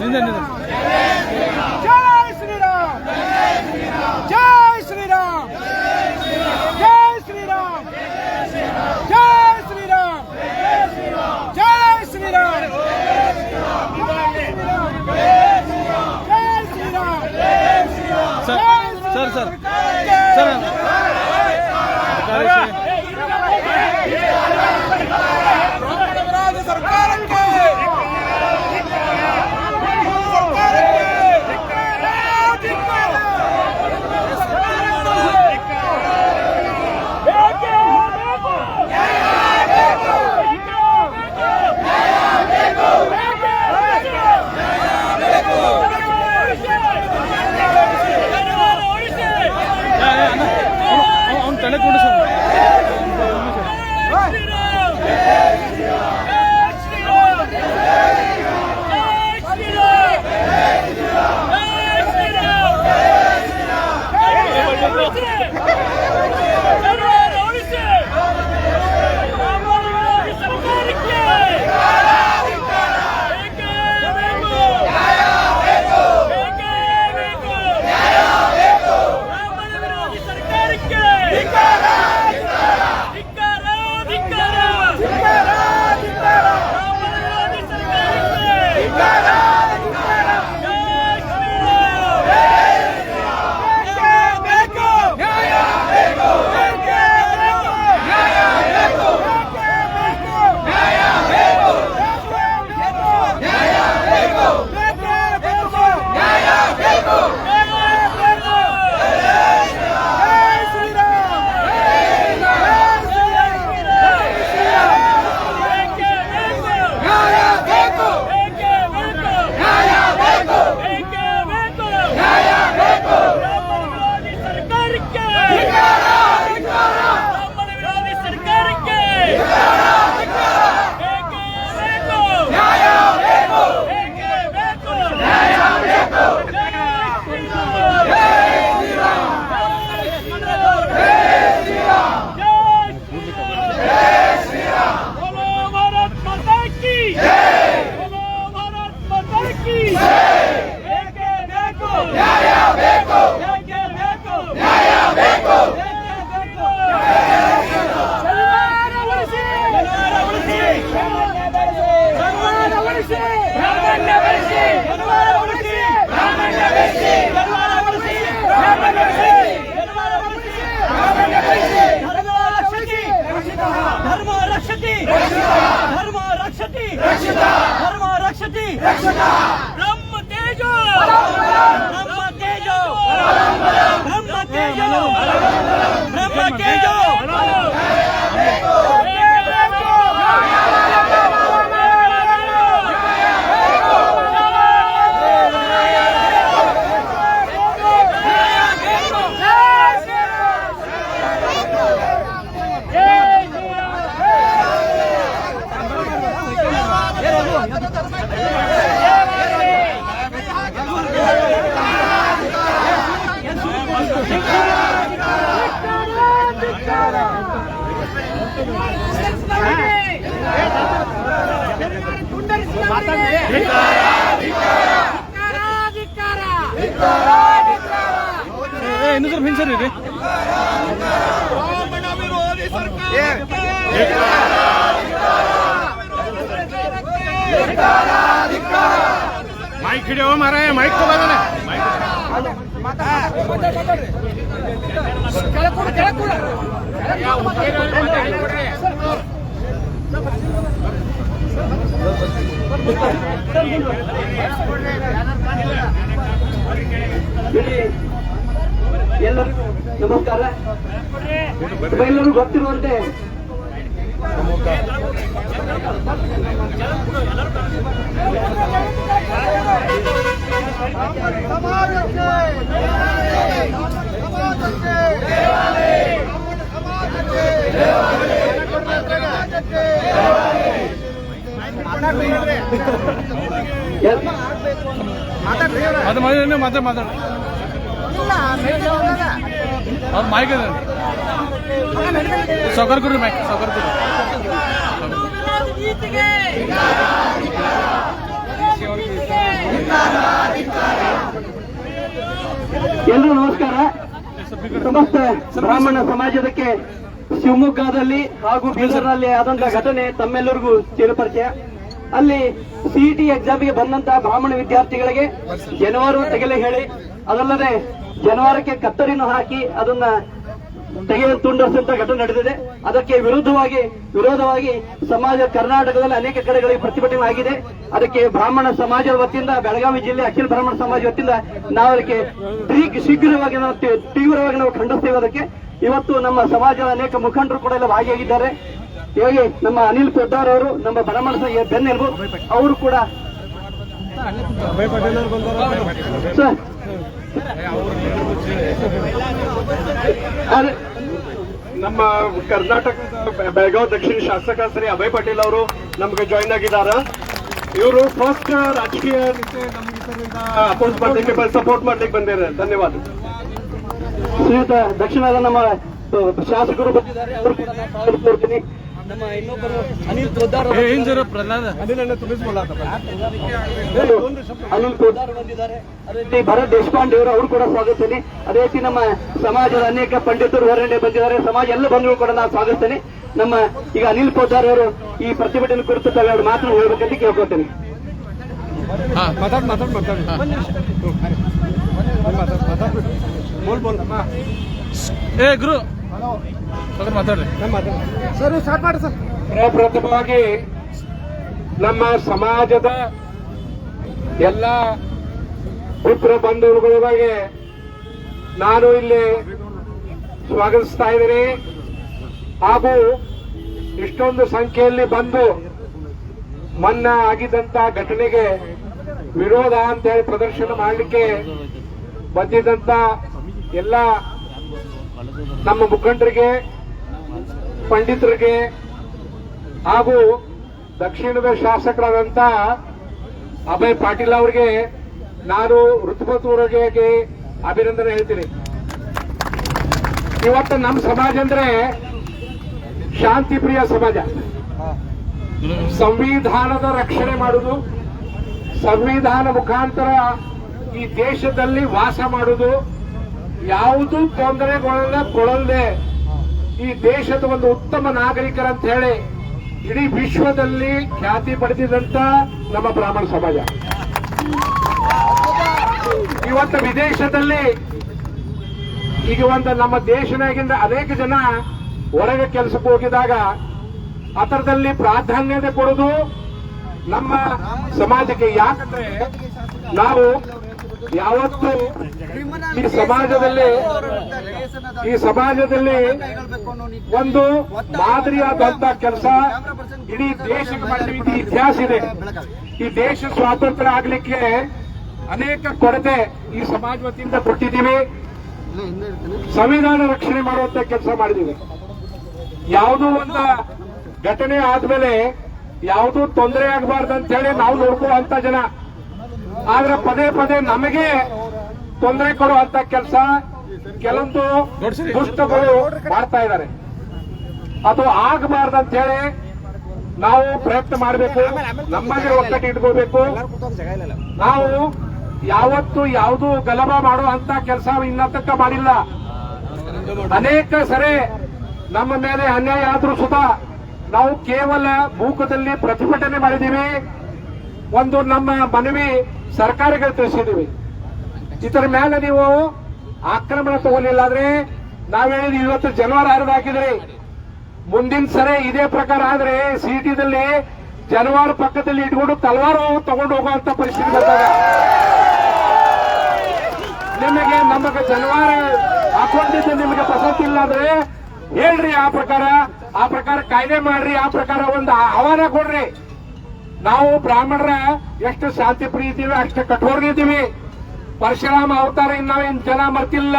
నిజం నిజం జై శ్రీరామ్ జై శ్రీరామ్ జై శ్రీరామ్ జై శ్రీరామ్ జై శ్రీరామ్ జై శ్రీరామ్ సార్ సార్ సార్ 让木呆住。ಹಿಂಸರಿ ರೀ ಮೈಕ್ ಹಿಡಿಯೋ ಮಾರಾಯ ಮೈಕ್ ತಗೋದಾನೆ. ಕೆಳಕೂಡ ಎಲ್ಲರಿಗೂ ನಮಸ್ಕಾರ. ಎಲ್ಲರೂ ಗೊತ್ತಿರುವಂತೆ. ಮಾತಾಡ್ರಿ. ಅದು ಮಾತಾಡ ಮಾತಾಡ ಮಾತಾಡ. ಅವ್ರ ಮೈಕ್ ಕೊಡ್ರಿ ಮೈಕ್ ನಮಸ್ಕಾರ. ಸಮಸ್ತ ಬ್ರಾಹ್ಮಣ ಸಮಾಜದಕ್ಕೆ ಶಿವಮೊಗ್ಗದಲ್ಲಿ ಹಾಗೂ ಬೀದರ್ನಲ್ಲಿ ಆದಂತಹ ಘಟನೆ ತಮ್ಮೆಲ್ಲರಿಗೂ ಚಿರಪರಿಚಯ ಅಲ್ಲಿ ಸಿಇಟಿ ಎಕ್ಸಾಮ್ಗೆ ಬಂದಂತಹ ಬ್ರಾಹ್ಮಣ ವಿದ್ಯಾರ್ಥಿಗಳಿಗೆ ಜನವಾರು ತೆಗೆಲೆ ಹೇಳಿ. ಅದಲ್ಲದೆ ಜನವಾರಕ್ಕೆ ಕತ್ತರಿನ ಹಾಕಿ ಅದನ್ನ ತೆಗೆದು ತುಂಡರಿಸಿದಂತ ಘಟನೆ ನಡೆದಿದೆ. ಅದಕ್ಕೆ ವಿರುದ್ಧವಾಗಿ ವಿರೋಧವಾಗಿ ಸಮಾಜ ಕರ್ನಾಟಕದಲ್ಲಿ ಅನೇಕ ಕಡೆಗಳಿಗೆ ಪ್ರತಿಭಟನೆ ಆಗಿದೆ. ಅದಕ್ಕೆ ಬ್ರಾಹ್ಮಣ ಸಮಾಜದ ವತಿಯಿಂದ ಬೆಳಗಾವಿ ಜಿಲ್ಲೆ ಅಖಿಲ ಬ್ರಾಹ್ಮಣ ಸಮಾಜ ವತಿಯಿಂದ ನಾವು ಅದಕ್ಕೆ ಶೀಘ್ರವಾಗಿ ನಾವು ತೀವ್ರವಾಗಿ ನಾವು ಖಂಡಿಸ್ತೇವೆ ಅದಕ್ಕೆ. ಇವತ್ತು ನಮ್ಮ ಸಮಾಜದ ಅನೇಕ ಮುಖಂಡರು ಕೂಡ ಎಲ್ಲ ಭಾಗಿಯಾಗಿದ್ದಾರೆ. ಹೇಗೆ ನಮ್ಮ ಅನಿಲ್ ಪೊದ್ದಾರ್ ಅವರು ನಮ್ಮ ಬ್ರಾಹ್ಮಣ ಬೆನ್ನೆಲುಬು ಅವರು ಕೂಡ ಸರ್ ನಮ್ಮ ಕರ್ನಾಟಕ ಬೆಳಗಾವ್ ದಕ್ಷಿಣ ಶಾಸಕ ಶ್ರೀ ಅಭಯ್ ಪಟೇಲ್ ಅವರು ನಮ್ಗೆ ಜಾಯಿನ್ ಆಗಿದ್ದಾರೆ. ಇವರು ಫಸ್ಟ್ ರಾಜಕೀಯ ಅಪೋಸ್ ಮಾಡ್ಲಿಕ್ಕೆ ಸಪೋರ್ಟ್ ಮಾಡ್ಲಿಕ್ಕೆ ಬಂದಿದ್ದಾರೆ. ಧನ್ಯವಾದ. ಶ್ರೀಯುತ ದಕ್ಷಿಣದ ನಮ್ಮ ಶಾಸಕರು ಬಂದಿದ್ದಾರೆ. ನಮ್ಮ ಇನ್ನೊಬ್ಬರು ಅನಿಲ್ ಅವರು ಏನ್ ಜರ ಅನಿಲ್ ಪೊದ್ದಾರ್ ಬಂದಿದ್ದಾರೆ. ಅದೇ ರೀತಿ ಭರತ್ ದೇಶಪಾಂಡೆ ಅವರು ಅವರು ಕೂಡ ಸ್ವಾಗತಿಸ್ತೇನೆ. ಅದೇ ರೀತಿ ನಮ್ಮ ಸಮಾಜದ ಅನೇಕ ಪಂಡಿತರು ಹೊರಗಡೆ ಬಂದಿದ್ದಾರೆ. ಸಮಾಜ ಎಲ್ಲ ಬಂಧುಗಳು ಕೂಡ ನಾನು ಸ್ವಾಗತಿಸ್ತೇನೆ. ನಮ್ಮ ಈಗ ಅನಿಲ್ ಪೋದ್ದಾರ್ ಅವರು ಈ ಪ್ರತಿಭಟನೆ ಕುರಿತು ತಾವೆರಡು ಮಾತನ್ನು ಹೇಳ್ಬೇಕಂತ ಕೇಳ್ಕೊತೇನೆ ಹಾ. ಮಾತಾಡ್ ಮಾತಾಡ್ ಮಾತಾಡ್. ಬೋಲ್ ಬೋಲ್. ಏ ಗುರು. ಸರ್ ಮಾತಾಡ್ರಿ. ಸರ್ ಸ್ಟಾರ್ಟ್ ಮಾಡಿ ಸರ್. ಪ್ರಪ್ರಥಮವಾಗಿ ನಮ್ಮ ಸಮಾಜದ ಎಲ್ಲ ಪುತ್ರ ಬಂಧುಗಳಿಗೆ ನಾನು ಇಲ್ಲಿ ಸ್ವಾಗತಿಸ್ತಾ ಇದ್ದೀನಿ. ಹಾಗೂ ಇಷ್ಟೊಂದು ಸಂಖ್ಯೆಯಲ್ಲಿ ಬಂದು ಮನ್ನಾ ಆಗಿದ್ದಂತ ಘಟನೆಗೆ ವಿರೋಧ ಅಂತ ಹೇಳಿ ಪ್ರದರ್ಶನ ಮಾಡಲಿಕ್ಕೆ ಬಂದಿದ್ದಂತ ಎಲ್ಲ ನಮ್ಮ ಮುಖಂಡರಿಗೆ ಪಂಡಿತರಿಗೆ ಹಾಗೂ ದಕ್ಷಿಣದ ಶಾಸಕರಾದಂತ ಅಭಯ್ ಪಾಟೀಲ್ ಅವರಿಗೆ ನಾನು ಋತುಪತೂರಿಗೆ ಅಭಿನಂದನೆ ಹೇಳ್ತೀನಿ. ಇವತ್ತು ನಮ್ಮ ಸಮಾಜ ಅಂದ್ರೆ ಶಾಂತಿ ಪ್ರಿಯ ಸಮಾಜ. ಸಂವಿಧಾನದ ರಕ್ಷಣೆ ಮಾಡುವುದು, ಸಂವಿಧಾನ ಮುಖಾಂತರ ಈ ದೇಶದಲ್ಲಿ ವಾಸ ಮಾಡುವುದು, ಯಾವುದೂ ತೊಂದರೆಗಳನ್ನ ಕೊಡಲ್ದೆ ಈ ದೇಶದ ಒಂದು ಉತ್ತಮ ನಾಗರಿಕರಂತ ಹೇಳಿ ಇಡೀ ವಿಶ್ವದಲ್ಲಿ ಖ್ಯಾತಿ ಪಡೆದಿದಂತ ನಮ್ಮ ಬ್ರಾಹ್ಮಣ ಸಮಾಜ. ಇವತ್ತು ವಿದೇಶದಲ್ಲಿ ಈಗ ಒಂದು ನಮ್ಮ ದೇಶನಾಗಿಂದ ಅನೇಕ ಜನ ಹೊರಗೆ ಕೆಲಸಕ್ಕೆ ಹೋಗಿದಾಗ ಅದರದಲ್ಲಿ ಪ್ರಾಧಾನ್ಯತೆ ಕೊಡೋದು ನಮ್ಮ ಸಮಾಜಕ್ಕೆ ಯಾಕಂದ್ರೆ ನಾವು ಯಾವತ್ತು ಈ ಸಮಾಜದಲ್ಲಿ ಈ ಸಮಾಜದಲ್ಲಿ ಒಂದು ಮಾದರಿಯಾದಂತ ಕೆಲಸ ಇಡೀ ದೇಶಕ್ಕೆ ಮಾಡಿದ ಇತಿಹಾಸ ಇದೆ. ಈ ದೇಶ ಸ್ವಾತಂತ್ರ್ಯ ಆಗ್ಲಿಕ್ಕೆ ಅನೇಕ ಕೊರತೆ ಈ ಸಮಾಜ ವತಿಯಿಂದ ಕೊಟ್ಟಿದ್ದೀವಿ. ಸಂವಿಧಾನ ರಕ್ಷಣೆ ಮಾಡುವಂತ ಕೆಲಸ ಮಾಡಿದ್ದೀವಿ. ಯಾವುದೋ ಒಂದು ಘಟನೆ ಆದ್ಮೇಲೆ ಯಾವುದೂ ತೊಂದರೆ ಆಗಬಾರ್ದು ಅಂತ ಹೇಳಿ ನಾವು ನೋಡ್ಕೊಳ್ಳುವಂತ ಜನ ಆದ್ರೆ ಪದೇ ಪದೇ ನಮಗೆ ತೊಂದರೆ ಕೊಡುವಂತ ಕೆಲಸ ಕೆಲವೊಂದು ದುಷ್ಟಗಳು ಮಾಡ್ತಾ ಇದ್ದಾರೆ. ಅದು ಆಗಬಾರ್ದು ಅಂತ ಹೇಳಿ ನಾವು ಪ್ರಯತ್ನ ಮಾಡಬೇಕು ನಮ್ಮಲ್ಲಿ ಒಕ್ಕಟ್ಟು ಇಟ್ಕೋಬೇಕು ನಾವು ಯಾವತ್ತು ಯಾವುದು ಗಲಭ ಮಾಡೋ ಅಂತ ಕೆಲಸ ಇನ್ನ ಮಾಡಿಲ್ಲ. ಅನೇಕ ಸರಿ ನಮ್ಮ ಮೇಲೆ ಅನ್ಯಾಯ ಆದ್ರೂ ಸುತ ನಾವು ಕೇವಲ ಮೂಕದಲ್ಲಿ ಪ್ರತಿಭಟನೆ ಮಾಡಿದೀವಿ ಒಂದು ನಮ್ಮ ಮನವಿ ಸರ್ಕಾರಕ್ಕೆ ತಿಳಿಸಿದೀವಿ ಇದರ ಮೇಲೆ ನೀವು ಆಕ್ರಮಣ ತಗೊಳ್ಳಿಲ್ಲ ಅಂದ್ರೆ ನಾವ್ ಹೇಳಿದ್ವಿ, ಇವತ್ತು ಜನವರಿ ಹಾಕಿದ್ರಿ. ಮುಂದಿನ ಸರಿ ಇದೇ ಪ್ರಕಾರ ಆದ್ರೆ ಸಿಟಿದಲ್ಲಿ ಜನವಾರ ಪಕ್ಕದಲ್ಲಿ ಇಟ್ಕೊಂಡು ತಲವಾರು ತಗೊಂಡು ಹೋಗುವಂತ ಪರಿಸ್ಥಿತಿ ಬಂದಾಗ ನಿಮಗೆ ನಮಗೆ ಜನವಾರ ಹಾಕೊಂಡಿದ್ದು ನಿಮಗೆ ಪಸಂದ್ ಇಲ್ಲ ಅಂದ್ರೆ ಹೇಳ್ರಿ ಆ ಪ್ರಕಾರ ಆ ಪ್ರಕಾರ ಕಾಯ್ದೆ ಮಾಡ್ರಿ, ಆ ಪ್ರಕಾರ ಒಂದು ಆಹ್ವಾನ ಕೊಡ್ರಿ. ನಾವು ಬ್ರಾಹ್ಮಣರ ಎಷ್ಟು ಶಾಂತಿ ಪ್ರೀತಿವಿ ಅಷ್ಟು ಕಠೋರ ಇದ್ದೀವಿ. ಪರಶುರಾಮ ಅವತಾರ ನಾವೇನ್ ಜನ ಮರ್ತಿಲ್ಲ.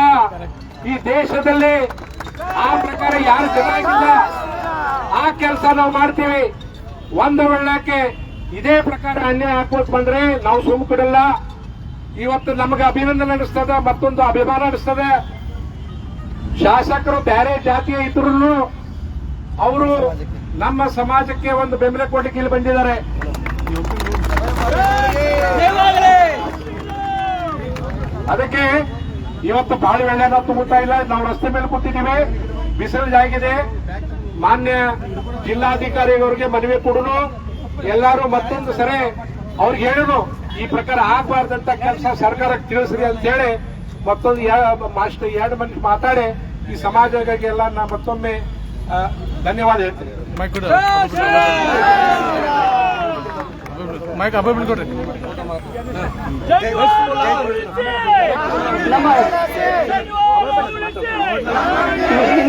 ಈ ದೇಶದಲ್ಲಿ ಆ ಪ್ರಕಾರ ಯಾರು ಜನ ಆಗಿಲ್ಲ ಆ ಕೆಲಸ ನಾವು ಮಾಡ್ತೀವಿ. ಒಂದು ವೇಳಕ್ಕೆ ಇದೇ ಪ್ರಕಾರ ಅನ್ಯಾಯ ಹಾಕೋದ್ ಬಂದ್ರೆ ನಾವು ಸುಮ್ ಕೊಡಲ್ಲ. ಇವತ್ತು ನಮಗೆ ಅಭಿನಂದನೆ ನಡೆಸ್ತದೆ, ಮತ್ತೊಂದು ಅಭಿಮಾನ ನಡೆಸ್ತದೆ. ಶಾಸಕರು ಬೇರೆ ಜಾತಿಯ ಇದ್ರು ಅವರು ನಮ್ಮ ಸಮಾಜಕ್ಕೆ ಒಂದು ಬೆಂಬಲ ಕೊಡ್ಲಿಕ್ಕೆ ಇಲ್ಲಿ ಬಂದಿದ್ದಾರೆ. ಅದಕ್ಕೆ ಇವತ್ತು ಬಾಳಿ ಎಣ್ಣೆನ ತುಂಬುತ್ತಾ ಇಲ್ಲ, ನಾವು ರಸ್ತೆ ಮೇಲೆ ಕೂತಿದ್ದೀವಿ. ಬಿಸಿಲು ಆಗಿದೆ ಮಾನ್ಯ ಜಿಲ್ಲಾಧಿಕಾರಿಯವರಿಗೆ ಮನವಿ ಕೊಡೋಣ. ಎಲ್ಲರೂ ಮತ್ತೊಂದು ಸರಿ ಅವ್ರಿಗೆ ಹೇಳೋಣ, ಈ ಪ್ರಕಾರ ಆಗಬಾರ್ದಂತ ಕೆಲಸ ಸರ್ಕಾರಕ್ಕೆ ತಿಳಿಸ್ರಿ ಅಂತ ಹೇಳಿ ಮತ್ತೊಂದು ಮಾಸ್ಟರ್ ಎರಡು ಮಂದಿ ಮಾತಾಡಿ, ಈ ಸಮಾಜಗಳಿಗೆಲ್ಲ ನಾ ಮತ್ತೊಮ್ಮೆ ಧನ್ಯವಾದ ಹೇಳ್ತೀನಿ. ಮೈಕ್ ಕೊಡು. ಮೈಕ್ ಅಬ್ಬ ಬಿಡ್ಕೊಡ್ರಿ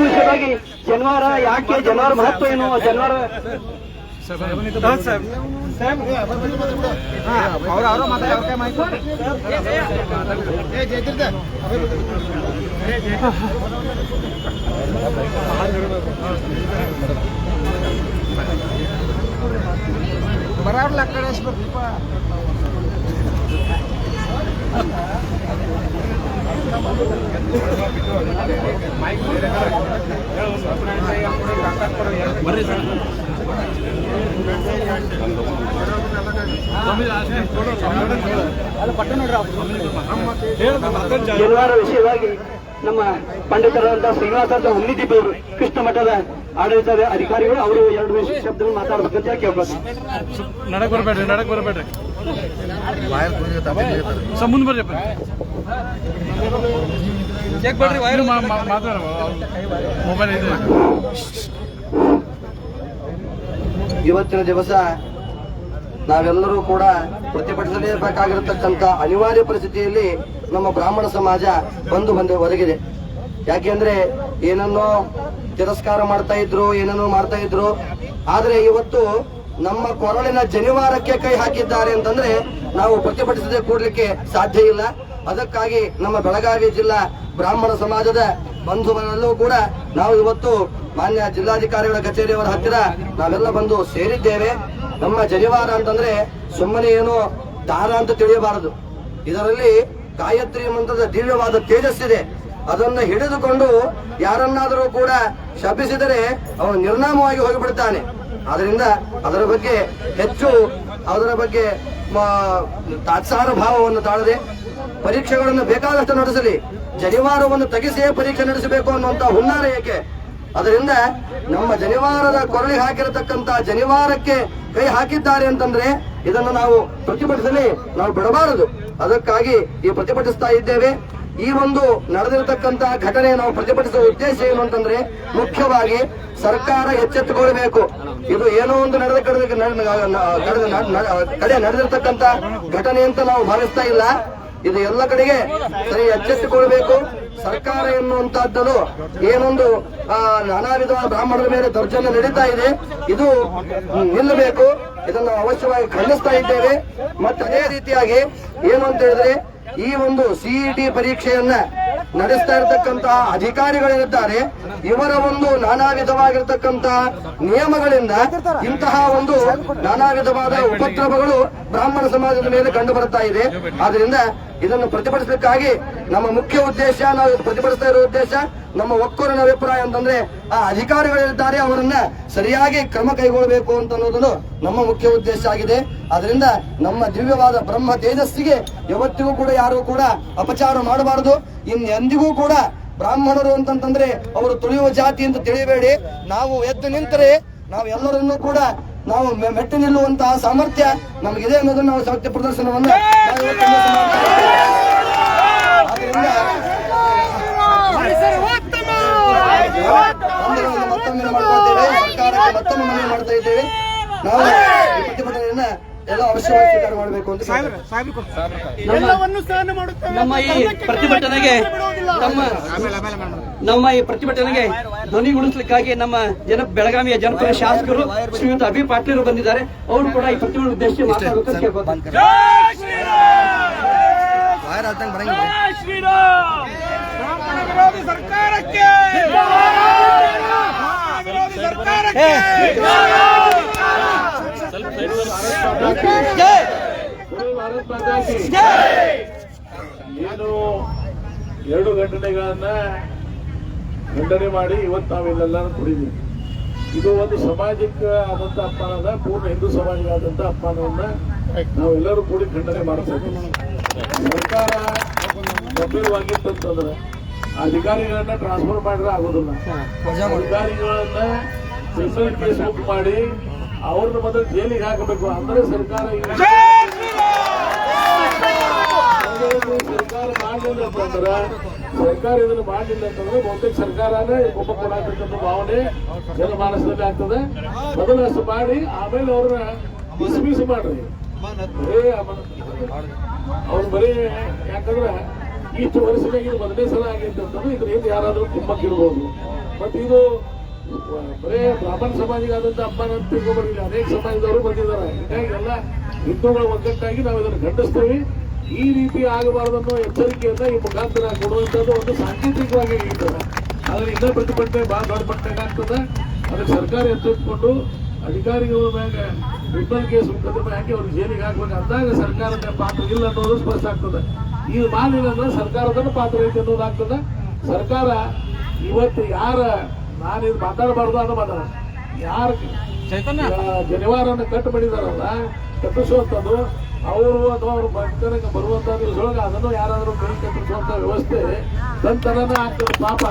ವಿಷಯವಾಗಿ ಶನಿವಾರ ಯಾಕೆ ಜನವಾರ ಮಹತ್ವ ಏನು ಜನವಾರ ಅವ್ರ ಆ ಕಡೆ ಬರ್ತೀಪ ಶನಿವಾರ ವಿಷಯವಾಗಿ ನಮ್ಮ ಪಂಡಿತರಾದಂತಹ ಶ್ರೀನಿವಾಸ ಹುಲ್ಲಿದಿಬ್ಬ ಅವರು ಕೃಷ್ಣ ಮಠದ ಆಡಳಿತದ ಅಧಿಕಾರಿಗಳು ಅವರು ಎರಡು ನಿಮಿಷ ಶಬ್ದಗಳು ಮಾತಾಡಬೇಕಂತ ಕೇಳ್ಬೇಕು ನಡಕ್ ಬರಬೇಡ್ರಿ ನಡಕ್ ಬರಬೇಡ್ರಿ. ಮುಂದೆ ಬರ್ರಿ ಚೆಕ್ ಬರ್ರಿ ವೈರ್ ಮಾತಾಡ ಮೊಬೈಲ್ ಇದೆ ಇವತ್ತಿನ ದಿವಸ ನಾವೆಲ್ಲರೂ ಕೂಡ ಪ್ರತಿಭಟಿಸಲೇಬೇಕಾಗಿರತಕ್ಕಂತ ಅನಿವಾರ್ಯ ಪರಿಸ್ಥಿತಿಯಲ್ಲಿ ನಮ್ಮ ಬ್ರಾಹ್ಮಣ ಸಮಾಜ ಬಂದು ಬಂದು ಒದಗಿದೆ. ಯಾಕೆಂದ್ರೆ ಏನನ್ನೋ ತಿರಸ್ಕಾರ ಮಾಡ್ತಾ ಇದ್ರು, ಏನನ್ನೋ ಮಾಡ್ತಾ ಇದ್ರು. ಆದ್ರೆ ಇವತ್ತು ನಮ್ಮ ಕೊರಳಿನ ಜನಿವಾರಕ್ಕೆ ಕೈ ಹಾಕಿದ್ದಾರೆ ಅಂತಂದ್ರೆ ನಾವು ಪ್ರತಿಭಟಿಸದೆ ಕೂಡ್ಲಿಕ್ಕೆ ಸಾಧ್ಯ ಇಲ್ಲ. ಅದಕ್ಕಾಗಿ ನಮ್ಮ ಬೆಳಗಾವಿ ಜಿಲ್ಲಾ ಬ್ರಾಹ್ಮಣ ಸಮಾಜದ ಬಂಧುಗಳಲ್ಲೂ ಕೂಡ ನಾವು ಇವತ್ತು ಮಾನ್ಯ ಜಿಲ್ಲಾಧಿಕಾರಿಗಳ ಕಚೇರಿಯವರ ಹತ್ತಿರ ನಾವೆಲ್ಲ ಬಂದು ಸೇರಿದ್ದೇವೆ. ನಮ್ಮ ಜನಿವಾರ ಅಂತಂದ್ರೆ ಸುಮ್ಮನೆ ಏನೋ ದಾರ ಅಂತ ತಿಳಿಯಬಾರದು. ಇದರಲ್ಲಿ ಗಾಯತ್ರಿ ಮಂತ್ರದ ದಿವ್ಯವಾದ ತೇಜಸ್ಸಿದೆ. ಅದನ್ನು ಹಿಡಿದುಕೊಂಡು ಯಾರನ್ನಾದರೂ ಕೂಡ ಶಪಿಸಿದರೆ ಅವನು ನಿರ್ನಾಮವಾಗಿ ಹೋಗಿಬಿಡ್ತಾನೆ. ಆದ್ರಿಂದ ಅದರ ಬಗ್ಗೆ ಹೆಚ್ಚು ಅದರ ಬಗ್ಗೆ ತಾತ್ಸಾರ ಭಾವವನ್ನು ತಾಳದೆ ಪರೀಕ್ಷೆಗಳನ್ನು ಬೇಕಾದಷ್ಟು ನಡೆಸಲಿ. ಜನಿವಾರವನ್ನು ತೆಗೆಸಿಯೇ ಪರೀಕ್ಷೆ ನಡೆಸಬೇಕು ಅನ್ನುವಂತ ಹುನ್ನಾರ ಏಕೆ? ಅದರಿಂದ ನಮ್ಮ ಜನಿವಾರದ ಕೊರಳಿ ಹಾಕಿರತಕ್ಕಂತ ಜನಿವಾರಕ್ಕೆ ಕೈ ಹಾಕಿದ್ದಾರೆ ಅಂತಂದ್ರೆ ಇದನ್ನು ನಾವು ಪ್ರತಿಭಟಿಸಲಿ ನಾವು ಬಿಡಬಾರದು. ಅದಕ್ಕಾಗಿ ಈ ಪ್ರತಿಭಟಿಸ್ತಾ ಇದ್ದೇವೆ. ಈ ಒಂದು ನಡೆದಿರತಕ್ಕಂತಹ ಘಟನೆ ನಾವು ಪ್ರತಿಭಟಿಸುವ ಉದ್ದೇಶ ಏನು ಅಂತಂದ್ರೆ ಮುಖ್ಯವಾಗಿ ಸರ್ಕಾರ ಎಚ್ಚೆತ್ತುಕೊಳ್ಬೇಕು ಇದು ಏನೋ ಒಂದು ನಡೆದ ಕಡೆ ಕಡೆ ನಡೆದಿರತಕ್ಕಂತ ಘಟನೆ ಅಂತ ನಾವು ಭಾವಿಸ್ತಾ ಇಲ್ಲ. ಇದು ಎಲ್ಲ ಕಡೆಗೆ ಸರಿ ಎಚ್ಚೆತ್ತುಕೊಳ್ಬೇಕು ಸರ್ಕಾರ ಎನ್ನುವಂತಹದ್ದು ಏನೊಂದು ನಾನಾ ವಿಧವಾದ ಬ್ರಾಹ್ಮಣರ ಮೇಲೆ ದೌರ್ಜನ್ಯ ನಡೀತಾ ಇದೆ. ಇದು ನಿಲ್ಲಬೇಕು. ಇದನ್ನು ಅವಶ್ಯವಾಗಿ ಖಂಡಿಸ್ತಾ ಇದ್ದೇವೆ. ಮತ್ತೆ ಅದೇ ರೀತಿಯಾಗಿ ಏನು ಅಂತ ಹೇಳಿದ್ರೆ ಈ ಒಂದು ಸಿಇಟಿ ಪರೀಕ್ಷೆಯನ್ನ ನಡೆಸ್ತಾ ಇರತಕ್ಕಂತಹ ಅಧಿಕಾರಿಗಳಿದ್ದಾರೆ. ಇವರ ಒಂದು ನಾನಾ ವಿಧವಾಗಿರ್ತಕ್ಕಂತಹ ನಿಯಮಗಳಿಂದ ಇಂತಹ ಒಂದು ನಾನಾ ವಿಧವಾದ ಉಪದ್ರವಗಳು ಬ್ರಾಹ್ಮಣ ಸಮಾಜದ ಮೇಲೆ ಕಂಡು ಬರ್ತಾ ಇದೆ. ಆದ್ರಿಂದ ಇದನ್ನು ಪ್ರತಿಭಟಿಸಲಿಕ್ಕಾಗಿ ನಮ್ಮ ಮುಖ್ಯ ಉದ್ದೇಶ, ನಾವು ಪ್ರತಿಭಟಿಸ್ತಾ ಇರೋ ಉದ್ದೇಶ, ನಮ್ಮ ಒಕ್ಕೂರಿನ ಅಭಿಪ್ರಾಯ ಅಂತಂದ್ರೆ ಆ ಅಧಿಕಾರಿಗಳಿದ್ದಾರೆ, ಅವರನ್ನ ಸರಿಯಾಗಿ ಕ್ರಮ ಕೈಗೊಳ್ಳಬೇಕು ಅಂತ ಅನ್ನೋದನ್ನು ನಮ್ಮ ಮುಖ್ಯ ಉದ್ದೇಶ ಆಗಿದೆ. ಅದರಿಂದ ನಮ್ಮ ದಿವ್ಯವಾದ ಬ್ರಹ್ಮ ತೇಜಸ್ಸಿಗೆ ಯಾವತ್ತಿಗೂ ಕೂಡ ಯಾರು ಕೂಡ ಅಪಚಾರ ಮಾಡಬಾರದು. ಇನ್ನೆಂದಿಗೂ ಕೂಡ ಬ್ರಾಹ್ಮಣರು ಅಂತಂತಂದ್ರೆ ಅವರು ತುಳಿಯುವ ಜಾತಿ ಅಂತ ತಿಳಿಯಬೇಡಿ. ನಾವು ಎದ್ದು ನಿಂತರೆ ನಾವು ಎಲ್ಲರನ್ನೂ ಕೂಡ ನಾವು ಮೆಟ್ಟಿ ನಿಲ್ಲುವಂತಹ ಸಾಮರ್ಥ್ಯ ನಮಗಿದೆ ಅನ್ನೋದನ್ನ ನಾವು ಸತ್ಯ ಪ್ರದರ್ಶನವನ್ನ ಮತ್ತೊಮ್ಮೆ ಮನವಿ ಮಾಡ್ತಾ ಇದ್ದೇವೆ. ನಾವು ಪ್ರತಿಭಟನೆಯನ್ನ ಎಲ್ಲ ಅವಶ್ಯವಾಗಿ ಸ್ವೀಕಾರ ಮಾಡಬೇಕು ಅಂತ ಕೇಳ್ತೇವೆ. ಎಲ್ಲವನ್ನು ಸಹನೆ ಮಾಡುತ್ತೇವೆ ನಮ್ಮ ಈ ಪ್ರತಿಭಟನೆಗೆ ನಮ್ಮ ನಮ್ಮ ಈ ಪ್ರತಿಭಟನೆಗೆ ಧ್ವನಿಗೊಳಿಸಲಿಕ್ಕಾಗಿ ನಮ್ಮ ಜನ ಬೆಳಗಾವಿಯ ಜನಪದ ಶಾಸಕರು ಶ್ರೀಯುತ ಅಭಿ ಪಾಟೀಲ್ ಬಂದಿದ್ದಾರೆ. ಅವರು ಕೂಡ ಈ ಪ್ರತಿಭಟನೆ ಉದ್ದೇಶಿಸಿ ಮಾತಾಡಬೇಕು ಕೇಳ್ಬೋದು. ಸರ್ಕಾರಕ್ಕೆ! ಸರ್ಕಾರಕ್ಕೆ! ಏನು ಎರಡು ಘಟನೆಗಳನ್ನ ಖಂಡನೆ ಮಾಡಿ ಇವತ್ತು ನಾವಿಲ್ಲೆಲ್ಲ ಕುಡಿದೀವಿ. ಇದು ಒಂದು ಸಮಾಜಕ್ಕೆ ಆದಂತ ಅಪಮಾನದ ಪೂರ್ಣ ಹಿಂದೂ ಸಮಾಜವಾದಂತ ಅಪಮಾನವನ್ನ ನಾವೆಲ್ಲರೂ ಕೂಡಿ ಖಂಡನೆ ಮಾಡ್ತಾ ಸರ್ಕಾರ ಗಂಭೀರವಾಗಿತ್ತಂತಂದ್ರೆ ಅಧಿಕಾರಿಗಳನ್ನ ಟ್ರಾನ್ಸ್ಫರ್ ಮಾಡಿದ್ರೆ ಆಗೋದಿಲ್ಲ. ಅಧಿಕಾರಿಗಳನ್ನ ಕ್ರಿಮಿನಲ್ ಕೇಸ್ ಮಾಡಿ ಅವ್ರನ್ನ ಮೊದಲು ಜೈಲಿಗೆ ಹಾಕಬೇಕು. ಅಂದ್ರೆ ಸರ್ಕಾರ ಸರ್ಕಾರ ಮಾಡಲಿಲ್ಲ ಅಂತಂದ್ರೆ ಸರ್ಕಾರ ಇದನ್ನು ಮಾಡಲಿಲ್ಲ ಅಂತಂದ್ರೆ ಬಹುತೇಕ ಸರ್ಕಾರನೇ ಒಬ್ಬ ಕೊಡತಕ್ಕಂಥ ಭಾವನೆ ಜನಮಾನಸದಲ್ಲಿ ಆಗ್ತದೆ. ಮೊದಲು ಅಷ್ಟು ಮಾಡಿ ಆಮೇಲೆ ಅವ್ರನ್ನ ಡಿಸ್ಮಿಸ್ ಮಾಡ್ರಿ. ಬರೀ ಅವ್ರು ಬರೀ ಯಾಕಂದ್ರೆ ಇಷ್ಟು ವರ್ಷದಾಗ ಇದು ಮೊದಲನೇ ಸಲ ಆಗೈತೆ ಅಂತಂದ್ರೆ ಇದ್ರ ಹಿಂದೆ ಯಾರಾದ್ರೂ ಕುಮ್ಮಕ್ಕಿರ್ಬೋದು. ಮತ್ತೆ ಇದು ಬರೇ ಬ್ರಾಹ್ಮಣ ಸಮಾಜಿಗೆ ಆದಂತಹ ಹಬ್ಬನ ಅಂತ ತಿಳ್ಕೊಂಡ್ಬರ್ಲಿಲ್ಲ ಅನೇಕ ಸಮಾಜದವರು ಬಂದಿದ್ದಾರೆ. ಹೀಗಾಗಿ ಎಲ್ಲ ಹಿಂದೂಗಳ ಒಗ್ಗಟ್ಟಾಗಿ ನಾವು ಇದನ್ನು ಖಂಡಿಸ್ತೀವಿ. ಈ ರೀತಿ ಆಗಬಾರದು ಅನ್ನೋ ಎಚ್ಚರಿಕೆಯನ್ನ ಈ ಮುಖಾಂತರ ಕೊಡುವಂತದ್ದು ಒಂದು ಸಾಂಕೇತಿಕವಾಗಿ ಇರ್ತದೆ. ಆದ್ರೆ ಇನ್ನೂ ಪ್ರತಿಭಟನೆ ಬಹಳ ದೊಡ್ಡ ಮಟ್ಟಿಗೆ ಆಗ್ತದೆ. ಅದಕ್ಕೆ ಸರ್ಕಾರ ಎಚ್ಚೆತ್ಕೊಂಡು ಅಧಿಕಾರಿಗಳ ಮೇಲೆ ಕ್ರಿಮಿನಲ್ ಕೇಸ್ ಮುಖದ್ಮೆ ಹಾಕಿ ಅವ್ರಿಗೆ ಜೈಲಿಗೆ ಹಾಕ್ಬೇಕು. ಅಂದಾಗ ಸರ್ಕಾರದ ಪಾತ್ರ ಇಲ್ಲ ಅನ್ನೋದು ಸ್ಪಷ್ಟ ಆಗ್ತದೆ. ಇದು ಮಾಡಿಲ್ಲ ಅಂದ್ರೆ ಸರ್ಕಾರದನ್ನು ಪಾತ್ರ ಐತೆ ಅನ್ನೋದಾಗ್ತದೆ ಸರ್ಕಾರ ಇವತ್ತು ಯಾರ ನಾನು ಇದು ಮಾತಾಡಬಾರ್ದು ಅಂತ ಮಾತಾಡ ಯಾರು ಜನಿವಾರನ್ನು ಕಟ್ಟು ಮಾಡಿದಾರಲ್ಲ ಕಟ್ಟಿಸುವಂಥದ್ದು ಅವರು ಅಥವಾ ಅವ್ರ ಭಕ್ತರಿಗೆ ಬರುವಂತ ದಿವಸದೊಳಗೆ ಅದನ್ನು ಯಾರಾದರೂ ಕೈ ಕಟ್ಟಿಸುವಂತ ವ್ಯವಸ್ಥೆ ತಂತರನ ಆಗ್ತದೆ ಪಾಪ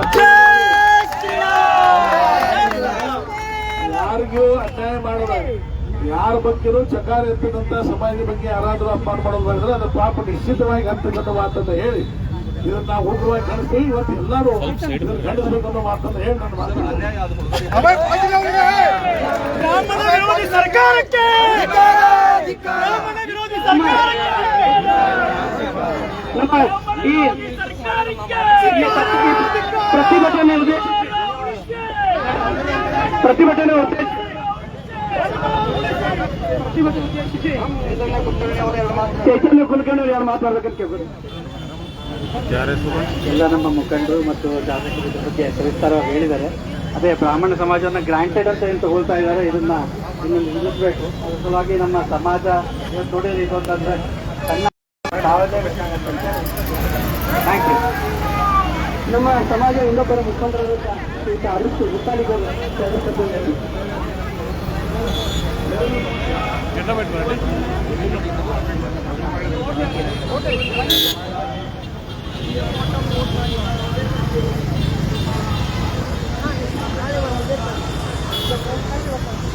ಯಾರಿಗೂ ಅನ್ಯಾಯ ಮಾಡೋದ ಯಾರ ಬಗ್ಗೆನೂ ಚಕಾರ ಎತ್ತಿದಂತ ಸಮಾಜದ ಬಗ್ಗೆ ಯಾರಾದರೂ ಅಪಮಾನ ಮಾಡೋದು ಮಾಡಿದ್ರೆ ಅದು ಪಾಪ ನಿಶ್ಚಿತವಾಗಿ ಅಂತಕ್ಕಂಥ ಮಾತನ್ನ ಹೇಳಿ ಇದನ್ನ ನಾವು ಉಗ್ರವಾಗಿ ಕಳಿಸಿ ಇವತ್ತು ಎಲ್ಲರೂ ಖಂಡಿಸಬೇಕನ್ನೋ ಮಾತನ್ನು ಹೇಳಿ ನನ್ನ ವಿರೋಧಿ ಸರ್ಕಾರಕ್ಕೆ ಬ್ರಾಹ್ಮಣ ವಿರೋಧಿ ಸರ್ಕಾರಕ್ಕೆ ನಮ್ಮ ಈ ಸರ್ಕಾರಕ್ಕೆ ಈ ಪ್ರತಿಭಟನೆ ಉದ್ದೇಶ ಪ್ರತಿಭಟನೆ ಉದ್ದೇಶ ಚೈತನ್ಯ ಕುಲಕರ್ಣಿ ಯಾರು ಮಾತಾಡ್ಬೇಕಂತ ಕೇಳ್ಬೋದು ಎಲ್ಲ ನಮ್ಮ ಮುಖಂಡರು ಮತ್ತು ಶಾಸಕರು ಇದ್ರ ಬಗ್ಗೆ ಸವಿಸ್ತಾರವಾಗಿ ಹೇಳಿದ್ದಾರೆ. ಅದೇ ಬ್ರಾಹ್ಮಣ ಸಮಾಜವನ್ನು ಗ್ರಾಂಟೆಡ್ ಅಂತ ಏನು ತಗೊಳ್ತಾ ಇದ್ದಾರೆ. ಇದನ್ನ ಇನ್ನೊಂದು ನಿಲ್ಲಿಸಬೇಕು. ಅದ್ರ ಸಲುವಾಗಿ ನಮ್ಮ ಸಮಾಜ ನೋಡಿದ್ರೆ ಇದು ಅಂತಂದ್ರೆ ಸಣ್ಣ ಥ್ಯಾಂಕ್ ಯು ನಮ್ಮ ಸಮಾಜ ಇನ್ನೊಬ್ಬರ ಮುಖಂಡರಾದ ಶ್ರೀಯುತ ಅರುಷ್ Thank you.